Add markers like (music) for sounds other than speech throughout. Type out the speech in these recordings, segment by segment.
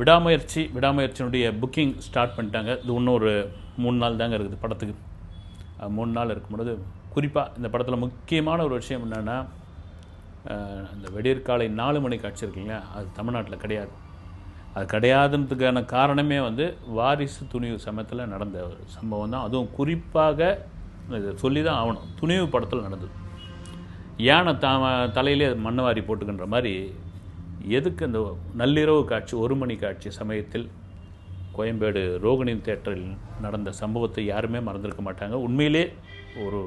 விடாமுயற்சி விடாமுயற்சியினுடைய booking start பண்ணிட்டாங்க. இது இன்னும் ஒரு மூணு நாள் தாங்க இருக்குது படத்துக்கு. மூணு நாள் இருக்கும்பொழுது குறிப்பாக இந்த படத்தில் முக்கியமான ஒரு விஷயம் என்னென்னா இந்த வெடியற்காலை நாலு மணி காட்சி இருக்குங்களா அது தமிழ்நாட்டில் கிடையாது. அது கிடையாதுன்றதுக்கான காரணமே வந்து வாரிசு துணிவு சமயத்தில் நடந்த ஒரு சம்பவம் தான். அதுவும் குறிப்பாக இதை சொல்லி தான் ஆகணும். துணிவு படத்தில் நடந்தது. யானை தா தலையிலே மண்ணவாரி போட்டுக்கின்ற மாதிரி எதுக்கு அந்த நள்ளிரவு காட்சி ஒரு மணி காட்சி சமயத்தில் கோயம்பேடு ரோகிணி தேட்டரில் நடந்த சம்பவத்தை யாருமே மறந்துருக்க மாட்டாங்க. உண்மையிலே ஒரு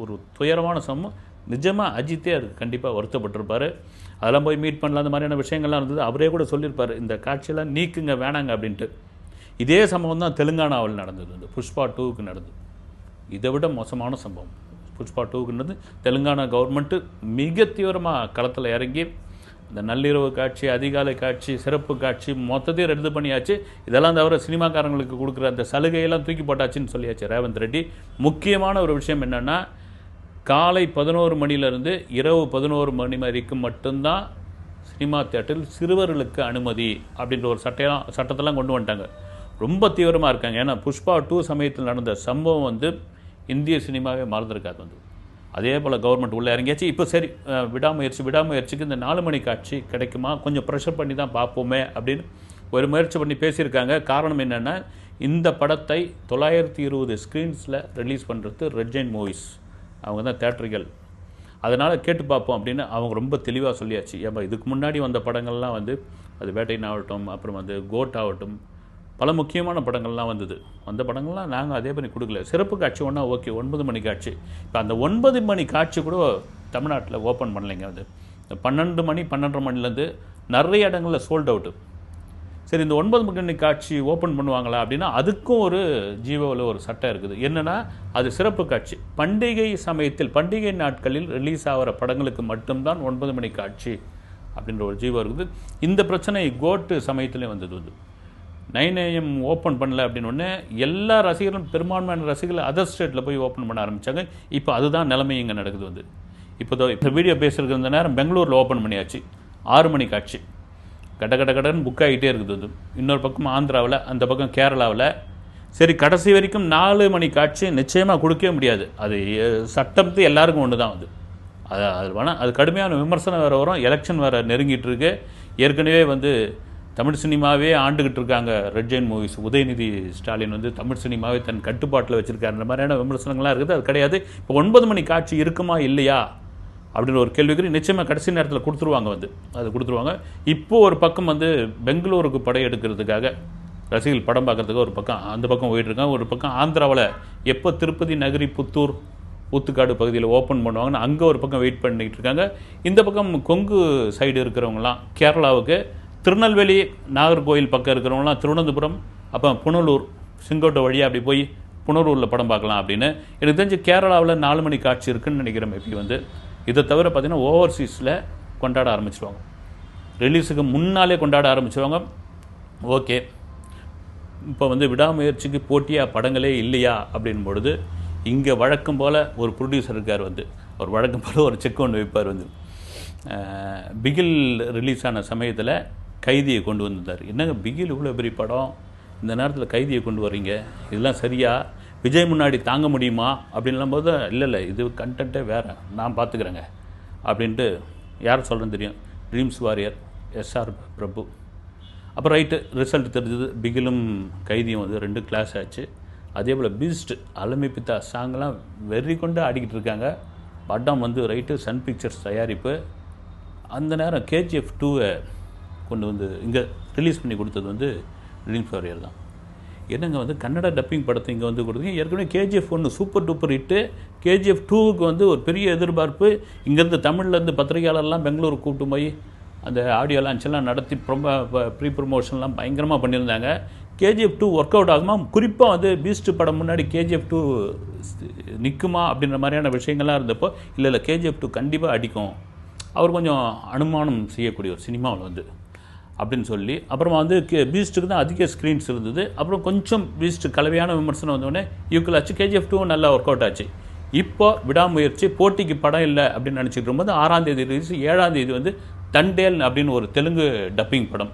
ஒரு துயரமான சம்பவம். நிஜமாக அஜித்தே அதுக்கு கண்டிப்பாக வருத்தப்பட்டிருப்பார். அதெல்லாம் போய் மீட் பண்ணலாம் அந்த மாதிரியான விஷயங்கள்லாம் இருந்தது. அவரே கூட சொல்லியிருப்பார் இந்த காட்சியெல்லாம் நீக்குங்க வேணாங்க அப்படின்ட்டு. இதே சம்பவம் தான் தெலுங்கானாவில் நடந்தது. இந்த புஷ்பா டூவுக்கு நடந்தது. இதை விட மோசமான சம்பவம். புஷ்பா டூவுக்குன்றது தெலுங்கானா கவர்மெண்ட்டு மிக தீவிரமாக களத்தில் இறங்கி இந்த நள்ளிரவு காட்சி அதிகாலை காட்சி சிறப்பு காட்சி மொத்தத்தையும் ரெண்டு பண்ணியாச்சு. இதெல்லாம் தவிர சினிமாக்காரங்களுக்கு கொடுக்குற அந்த சலுகையெல்லாம் தூக்கி போட்டாச்சுன்னு சொல்லியாச்சு ரேவந்த் ரெட்டி. முக்கியமான ஒரு விஷயம் என்னென்னா காலை பதினோரு மணிலேருந்து இரவு பதினோரு மணி வரைக்கும் மட்டும்தான் சினிமா தேட்டரில் சிறுவர்களுக்கு அனுமதி அப்படின்ற ஒரு சட்டையெல்லாம் சட்டத்தெல்லாம் கொண்டு வந்துட்டாங்க. ரொம்ப தீவிரமாக இருக்காங்க. ஏன்னா புஷ்பா டூ சமயத்தில் நடந்த சம்பவம் வந்து இந்திய சினிமாவே மறந்துருக்காது வந்து. அதே போல் கவர்மெண்ட் உள்ளே இறங்கியாச்சு. இப்போ சரி விடாமுயற்சி விடாமுயற்சிக்கு இந்த நாலு மணி காட்சி கிடைக்குமா? கொஞ்சம் ப்ரெஷர் பண்ணி தான் பார்ப்போமே அப்படின்னு ஒரு முயற்சி பண்ணி பேசியிருக்காங்க. காரணம் என்னென்னா இந்த படத்தை தொள்ளாயிரத்தி இருபது ஸ்க்ரீன்ஸில் ரிலீஸ் பண்ணுறது ரெட்ஜைன் மூவிஸ். அவங்க தான் தேட்டர்கள் அதனால் கேட்டு பார்ப்போம் அப்படின்னு அவங்க ரொம்ப தெளிவாக சொல்லியாச்சு. ஏப்பா இதுக்கு முன்னாடி வந்த படங்கள்லாம் வந்து அது வேட்டையின் ஆகட்டும் அப்புறம் வந்து கோட் ஆகட்டும் பல முக்கியமான படங்கள்லாம் வந்தது. அந்த படங்கள்லாம் நாங்கள் அதே மாதிரி கொடுக்கல. சிறப்பு காட்சி ஒன்றா ஓகே ஒன்பது மணி காட்சி. இப்போ அந்த ஒன்பது மணி காட்சி கூட தமிழ்நாட்டில் ஓப்பன் பண்ணலைங்க அது. பன்னெண்டு மணி பன்னெண்டரை மணிலேருந்து நிறைய இடங்களில் சோல்ட் அவுட்டு சரி இந்த ஒன்பது மணி காட்சி ஓப்பன் பண்ணுவாங்களா அப்படின்னா அதுக்கும் ஒரு ஜீவோவில் ஒரு சட்டம் இருக்குது. என்னென்னா அது சிறப்பு காட்சி. பண்டிகை சமயத்தில் பண்டிகை நாட்களில் ரிலீஸ் ஆகிற படங்களுக்கு மட்டும்தான் ஒன்பது மணி காட்சி அப்படின்ற ஒரு ஜீவோ இருக்குது. இந்த பிரச்சனை கோட்டு சமயத்துலேயும் வந்தது வந்து. நைன் ஏஎம் ஓப்பன் பண்ணல அப்படின்னு எல்லா ரசிகர்களும் பெரும்பான்மையான ரசிகர்கள் அதர் ஸ்டேட்டில் போய் ஓப்பன் பண்ண ஆரம்பித்தாங்க இப்போ அதுதான் நிலைமை இங்கே நடக்குது வந்து. இப்போ இந்த வீடியோ பேசுகிற இந்த நேரம் பெங்களூரில் ஓப்பன் பண்ணியாச்சு. ஆறு மணி காட்சி கட கட கடன்னு புக் ஆகிட்டே இருக்குது அது இன்னொரு பக்கம் ஆந்திராவில் அந்த பக்கம் கேரளாவில். சரி கடைசி வரைக்கும் நாலு மணி காட்சி நிச்சயமாக கொடுக்கவே முடியாது. அது எ- சட்டத்து எல்லாருக்கும் ஒன்று தான் அது. அது அது வேணால் அது கடுமையான விமர்சனம் வேறு வரும். எலெக்ஷன் வேறு நெருங்கிட்டு இருக்கு. ஏற்கனவே வந்து தமிழ் சினிமாவே ஆண்டுகிட்டு இருக்காங்க. Red Giant Movies Udhayanidhi Stalin வந்து தமிழ் சினிமாவே தன் கட்டுப்பாட்டில் வச்சுருக்காருன்ற மாதிரியான விமர்சனங்கள்லாம் இருக்குது. அது கிடையாது. இப்போ ஒன்பது மணி காட்சி இருக்குமா இல்லையா? அப்படின்னு ஒரு கேள்விக்குறி நிச்சயமாக கடைசி நேரத்தில் கொடுத்துருவாங்க வந்து. அது கொடுத்துருவாங்க. இப்போது ஒரு பக்கம் வந்து பெங்களூருக்கு படையெடுக்கிறதுக்காக ரசிகர்கள் படம் பார்க்கறதுக்கு ஒரு பக்கம் அந்த பக்கம் போயிட்டுருக்காங்க ஒரு பக்கம் ஆந்திராவில் எப்போ திருப்பதி நகரி புத்தூர் ஊத்துக்காடு பகுதியில் ஓப்பன் பண்ணுவாங்கன்னு அங்கே ஒரு பக்கம் வெயிட் பண்ணிக்கிட்டு இருக்காங்க. இந்த பக்கம் கொங்கு சைடு இருக்கிறவங்களாம் கேரளாவுக்கு திருநெல்வேலி நாகர்கோவில் பக்கம் இருக்கிறவங்களாம் திருவனந்தபுரம் அப்போ புனலூர் செங்கோட்டை வழியாக அப்படி போய் புனலூரில் படம் பார்க்கலாம் அப்படின்னு. எனக்கு தெரிஞ்சு கேரளாவில் நாலு மணி காட்சி இருக்குதுன்னு நினைக்கிறேன் மேபி வந்து. இதை தவிர பார்த்திங்கன்னா ஓவர்சீஸில் கொண்டாட ஆரம்பிச்சிருவாங்க. ரிலீஸுக்கு முன்னாலே கொண்டாட ஆரம்பிச்சிருவாங்க. ஓகே இப்போ வந்து விடாமுயற்சிக்கு போட்டியாக படங்களே இல்லையா அப்படின் பொழுது இங்கே வழக்கம் போல் ஒரு ப்ரொடியூசர் இருக்கார் வந்து. அவர் வழக்கம் போல் ஒரு செக் ஒன்று வைப்பார் வந்து. பிகில் ரிலீஸ் ஆன சமயத்தில் கைதியை கொண்டு வந்திருந்தார். என்னங்க பிகில் இவ்வளோ பெரிய படம்? இந்த நேரத்தில் கைதியை கொண்டு வர்றீங்க? இதெல்லாம் சரியா? விஜய் முன்னாடி தாங்க முடியுமா? அப்படின்லாம் போது இல்லை இல்லை இது கண்டென்ட்டே வேறு. நான் பார்த்துக்கிறேங்க அப்படின்ட்டு யார் சொல்கிறேன்னு தெரியும்? Dreams Warrior SR Prabhu. அப்புறம் ரைட்டு ரிசல்ட் தெரிஞ்சது. பிகிலும் கைதியும் வந்து ரெண்டு கிளாஸ் ஆச்சு. அதே போல் பீஸ்ட் அலமி பித்தா சாங்லாம் வெறி கொண்டு ஆடிக்கிட்டு இருக்காங்க. படம் வந்து ரைட்டு சன் பிக்சர்ஸ் தயாரிப்பு. அந்த நேரம் கேஜிஎஃப் டூவை கொண்டு வந்து இங்கே ரிலீஸ் பண்ணி கொடுத்தது வந்து ட்ரீம்ஸ் வாரியர் தான். என்னங்க வந்து கன்னட டப்பிங் படத்தை இங்கே வந்து கொடுத்தீங்க? ஏற்கனவே கேஜிஎஃப் ஒன்று சூப்பர் டூப்பர் ஹிட்டு கேஜிஎஃப் டூவுக்கு வந்து ஒரு பெரிய எதிர்பார்ப்பு. இங்கேருந்து தமிழ்லேருந்து பத்திரிகையாளர்லாம் பெங்களூர் கூப்பிட்டு போய் அந்த ஆடியோ லான்ச்செல்லாம் நடத்தி ரொம்ப ப்ரீ ப்ரொமோஷன்லாம் பயங்கரமாக பண்ணியிருந்தாங்க. கேஜிஎஃப் டூ ஒர்க் அவுட் ஆகுமா? குறிப்பாக வந்து பீஸ்ட் படம் முன்னாடி கேஜிஎஃப் டூ நிற்குமா அப்படின்ற மாதிரியான விஷயங்கள்லாம் இருந்தப்போ இல்லை இல்லை கேஜிஎஃப் டூ கண்டிப்பாக அடிக்கும். அவர் கொஞ்சம் அனுமானம் செய்யக்கூடிய ஒரு சினிமாவில் வந்து. அப்படின்னு சொல்லி அப்புறமா வந்து கே பீஸ்ட்டுக்கு தான் அதிக ஸ்க்ரீன்ஸ் இருந்தது. அப்புறம் கொஞ்சம் பீஸ்ட் கலவையான விமர்சனம் வந்தோடனே ஈக்குவல் ஆச்சு கேஜிஎஃப் டூ நல்லா ஒர்க் அவுட் ஆச்சு. இப்போ விடாமுயற்சி போட்டிக்கு படம் இல்லை அப்படின்னு நினச்சிட்டு இருக்கும்போது ஆறாம் தேதி ரிலீஸ் ஏழாம் தேதி வந்து தண்டேல் அப்படின்னு ஒரு தெலுங்கு டப்பிங் படம்.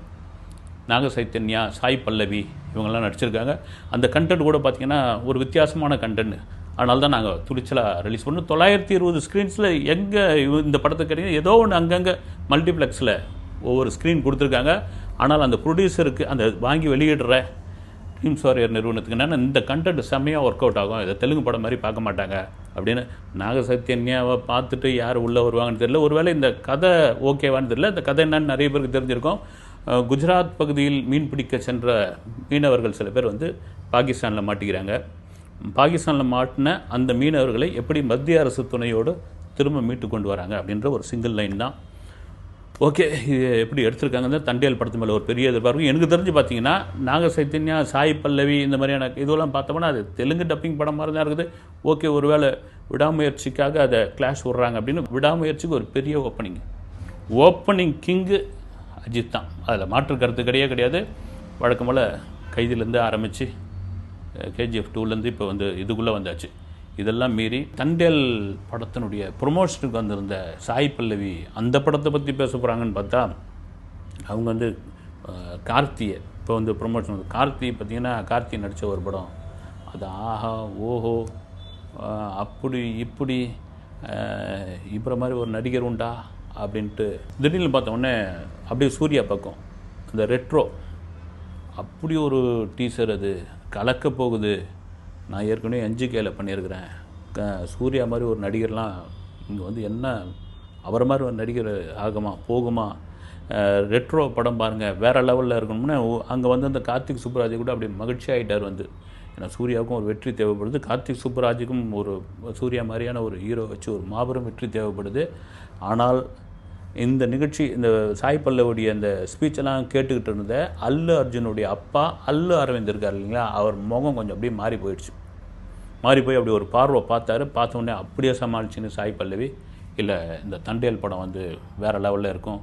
நாக சைத்தன்யா சாய் பல்லவி இவங்கெல்லாம் நடிச்சிருக்காங்க. அந்த கண்டென்ட் கூட பார்த்திங்கன்னா ஒரு வித்தியாசமான கண்டென்ட் அதனால தான் நாங்கள் துணிச்சலாக ரிலீஸ் பண்ணோம். தொள்ளாயிரத்தி இருபது ஸ்க்ரீன்ஸில் எங்கே இந்த படத்தை கிடைக்கும் ஏதோ ஒன்று அங்கங்கே மல்டிப்ளெக்ஸில் ஒவ்வொரு ஸ்க்ரீன் கொடுத்துருக்காங்க. ஆனால் அந்த ப்ரொடியூசருக்கு அந்த வாங்கி வெளியிடுற டீம் சாரியர் நிறுவனத்துக்கு என்னன்னா இந்த கண்டென்ட் செம்மையாக ஒர்க் அவுட் ஆகும். இதை தெலுங்கு படம் மாதிரி பார்க்க மாட்டாங்க அப்படின்னு நாகசத்தியன்யாவை பார்த்துட்டு யார் உள்ளே வருவாங்கன்னு தெரியல. ஒருவேளை இந்த கதை ஓகேவான்னு தெரியல. இந்த கதை என்னன்னு நிறைய பேருக்கு தெரிஞ்சிருக்கோம். குஜராத் பகுதியில் மீன் பிடிக்க சென்ற மீனவர்கள் சில பேர் வந்து பாகிஸ்தானில் மாட்டிக்கிறாங்க. பாகிஸ்தானில் மாட்டின அந்த மீனவர்களை எப்படி மத்திய அரசு துணையோடு திரும்ப மீட்டு கொண்டு வராங்க அப்படின்ற ஒரு சிங்கிள் லைன் தான் ஓகே இது எப்படி எடுத்திருக்காங்கன்னா தண்டியல் படத்து மேலே ஒரு பெரிய எதிர்பார்ப்பு. எனக்கு தெரிஞ்சு பார்த்தீங்கன்னா நாக சைத்தன்யா சாய் பல்லவி இந்த மாதிரியான இதெல்லாம் பார்த்தோம்னா அது தெலுங்கு டப்பிங் படம் மாதிரி தான் இருக்குது. ஓகே ஒருவேளை விடாமுயற்சிக்காக அதை கிளாஷ் விடுறாங்க அப்படின்னு விடாமுயற்சிக்கு ஒரு பெரிய ஓப்பனிங் ஓப்பனிங் கிங்கு அஜித் தான். அதில் மாற்று கருத்து கிடையாது. கிடையாது வழக்கம் போல் கைதிலேருந்து ஆரம்பித்து கேஜிஎஃப் டூலேருந்து இப்போ வந்து இதுக்குள்ளே வந்தாச்சு. இதெல்லாம் மீறி தண்டேல் படத்தினுடைய ப்ரொமோஷனுக்கு வந்திருந்த சாய் பல்லவி அந்த படத்தை பற்றி பேச போகிறாங்கன்னு பார்த்தா அவங்க வந்து கார்த்தியை இப்போ வந்து ப்ரொமோஷன் வந்து கார்த்தி பார்த்திங்கன்னா கார்த்தி நடித்த ஒரு படம். அது ஆஹா ஓஹோ அப்படி இப்படி இப்புற மாதிரி ஒரு நடிகர் உண்டா? அப்படின்ட்டு திடீர்னு பார்த்த உடனே அப்படியே சூர்யா பக்கம் அந்த ரெட்ரோ அப்படி ஒரு டீசர் அது கலக்க போகுது. நான் ஏற்கனவே அஞ்சு கேல பண்ணியிருக்கிறேன். க- சூர்யா மாதிரி ஒரு நடிகர்லாம் இங்கே வந்து என்ன அவரை மாதிரி ஒரு நடிகர் ஆகுமா போகுமா? ரெட்ரோ படம் பாருங்கள் வேறு லெவலில் இருக்கணும்னா அங்கே வந்து அந்த கார்த்திக் சுப்ராஜ் கூட அப்படி மகிழ்ச்சி ஆகிட்டார் வந்து. ஏன்னா சூர்யாவுக்கும் ஒரு வெற்றி தேவைப்படுது. கார்த்திக் சுப்ராஜுக்கும் ஒரு சூர்யா மாதிரியான ஒரு ஹீரோ வச்சு ஒரு மாபெரும் வெற்றி தேவைப்படுது. ஆனால் இந்த நிகழ்ச்சி இந்த சாய் பல்லவுடைய அந்த ஸ்பீச்செல்லாம் கேட்டுக்கிட்டு இருந்த அல்லு அர்ஜுனுடைய அப்பா அல்லு அரவிந்த் இருக்கார் இல்லைங்களா? அவர் முகம் கொஞ்சம் அப்படியே மாறி போயிடுச்சு. மாறி போய் அப்படி ஒரு பார்வை பார்த்தாரு. பார்த்த உடனே அப்படியே சமாளிச்சுன்னு சாய் பல்லவி இல்லை இந்த தண்டேல் படம் வந்து வேறு லெவலில் இருக்கும்.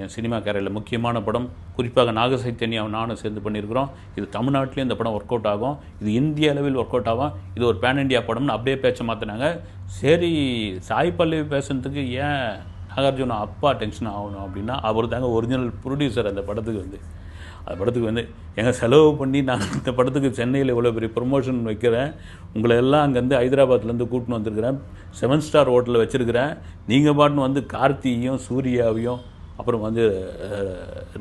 என் சினிமா கேரியரில் முக்கியமான படம். குறிப்பாக நாகசைத்தன்யாவும் நானும் சேர்ந்து பண்ணியிருக்கிறோம். இது தமிழ்நாட்டிலையும் இந்த படம் ஒர்க் அவுட் ஆகும். இது இந்திய அளவில் ஒர்க் அவுட் ஆகும். இது ஒரு பேன் இண்டியா படம்னு அப்படியே பேச்ச மாற்றினாங்க சரி சாய் பல்லவி பேசுனதுக்கு ஏன் நாகார்ஜுன அப்பா டென்ஷன் ஆகணும் அப்படின்னா அவர் தாங்க ஒரிஜினல் ப்ரொடியூசர் அந்த படத்துக்கு வந்து. அந்த படத்துக்கு வந்து எங்கள் செலவு பண்ணி நான் (laughs) இந்த படத்துக்கு சென்னையில் இவ்வளோ பெரிய ப்ரொமோஷன் வைக்கிறேன். உங்களை எல்லாம் அங்கேருந்து ஹைதராபாத்லேருந்து கூட்டின்னு வந்திருக்கிறேன். செவன் ஸ்டார் ஹோட்டலில் வச்சுருக்கிறேன். நீங்கள் பாட்டுன்னு வந்து கார்த்தியையும் சூர்யாவையும் அப்புறம் வந்து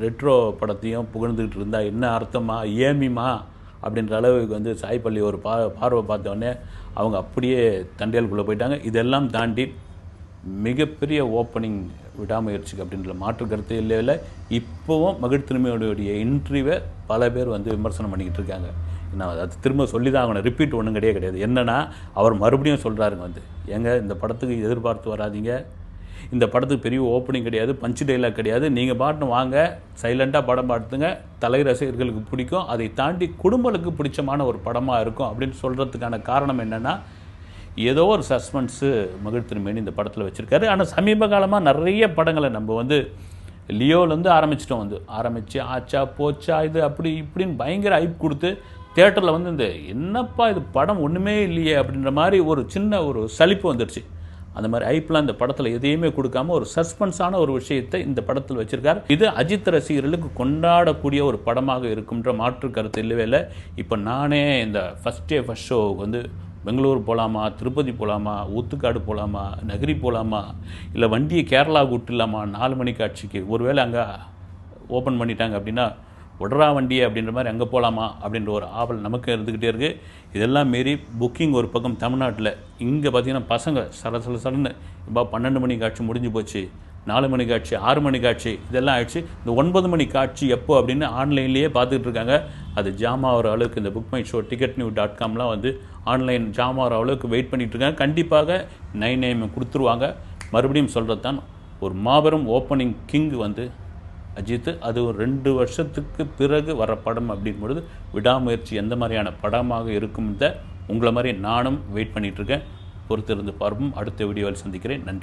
ரெட்ரோ படத்தையும் புகழ்ந்துக்கிட்டு இருந்தால் என்ன அர்த்தமா ஏமிமா அப்படின்ற அளவுக்கு வந்து சாய்பள்ளி ஒரு பா பார்வை பார்த்தோடனே அவங்க அப்படியே தண்டையாளுக்குள்ளே போயிட்டாங்க. இதெல்லாம் தாண்டி மிகப்பெரிய ஓப்பனிங் விடாமுயற்சிக்கு அப்படின்ற மாற்று கருத்து இல்லை இல்லை. இப்போவும் மகிழ்த்திருமையோடைய இன்டர்வியூவை பல பேர் வந்து விமர்சனம் பண்ணிக்கிட்டு இருக்காங்க. நான் அது திரும்ப சொல்லி தான் ஆகணும். ரிப்பீட் ஒன்றும் கிடையாது கிடையாது. என்னென்னா அவர் மறுபடியும் சொல்கிறாருங்க வந்து. ஏங்க இந்த படத்துக்கு எதிர்பார்த்து வராதீங்க. இந்த படத்துக்கு பெரிய ஓப்பனிங் கிடையாது பஞ்சு டைலாக் கிடையாது. நீங்கள் பாட்டுன்னு வாங்க சைலண்ட்டாக படம் பார்த்துங்க. தலை ரசிகர்களுக்கு பிடிக்கும். அதை தாண்டி குடும்பங்களுக்கு பிடிச்சமான ஒரு படமாக இருக்கும் அப்படின்னு சொல்கிறதுக்கான காரணம் என்னென்னா ஏதோ ஒரு சஸ்பென்ஸு மகிழ்திருமேனு இந்த படத்தில் வச்சுருக்காரு. ஆனால் சமீப காலமாக நிறைய படங்களை நம்ம வந்து லியோலேருந்து ஆரம்பிச்சிட்டோம் வந்து. ஆரம்பித்து ஆச்சா போச்சா இது அப்படி இப்படின்னு பயங்கர ஐப் கொடுத்து தேட்டரில் வந்து இந்த என்னப்பா இது படம் ஒன்றுமே இல்லையே அப்படின்ற மாதிரி ஒரு சின்ன ஒரு சலிப்பு வந்துடுச்சு அந்த மாதிரி ஐப்லாம் இந்த படத்தில் எதையுமே கொடுக்காம ஒரு சஸ்பென்ஸான ஒரு விஷயத்தை இந்த படத்தில் வச்சுருக்காரு. இது அஜித் ரசிகர்களுக்கு கொண்டாடக்கூடிய ஒரு படமாக இருக்கும்ன்ற மாற்று கருத்து இல்லவே இல்லை. இப்போ நானே இந்த ஃபஸ்ட் டே ஃபஸ்ட் ஷோவுக்கு வந்து பெங்களூர் போகலாமா திருப்பதி போகலாமா ஊத்துக்காடு போகலாமா நகரி போகலாமா இல்லை வண்டியை கேரளா விட்டுலாமா நாலு மணி காட்சிக்கு ஒருவேளை அங்கே ஓப்பன் பண்ணிட்டாங்க அப்படின்னா உடறா வண்டியை அப்படின்ற மாதிரி அங்கே போகலாமா அப்படின்ற ஒரு ஆவல் நமக்கு இருந்துக்கிட்டே இருக்குது இதெல்லாம் மீறி புக்கிங் ஒரு பக்கம் தமிழ்நாட்டில். இங்கே பார்த்தீங்கன்னா பசங்க சல சல சடன்னு இப்போ பன்னெண்டு மணி காட்சி முடிஞ்சு போச்சு. நாலு மணி காட்சி ஆறு மணி காட்சி இதெல்லாம் ஆயிடுச்சு. இந்த ஒன்பது மணி காட்சி எப்போ அப்படின்னு ஆன்லைன்லேயே பார்த்துக்கிட்டு இருக்காங்க அது ஜாம் அளவுக்கு இந்த book my show ticket new dot காம்லாம் வந்து ஆன்லைன் ஜாம் அளவுக்கு வெயிட் பண்ணிகிட்டு இருக்காங்க கண்டிப்பாக நைன் நைன் கொடுத்துருவாங்க. மறுபடியும் சொல்கிறது தான் ஒரு மாபெரும் ஓப்பனிங் கிங் வந்து அஜித் அது ஒரு ரெண்டு வருஷத்துக்கு பிறகு வர படம் அப்படின் பொழுது விடாமுயற்சி எந்த மாதிரியான படமாக இருக்கும் உங்களை மாதிரி நானும் வெயிட் பண்ணிகிட்ருக்கேன் பொறுத்திருந்து பார்ப்போம். அடுத்த வீடியோவில் சந்திக்கிறேன். நன்றி.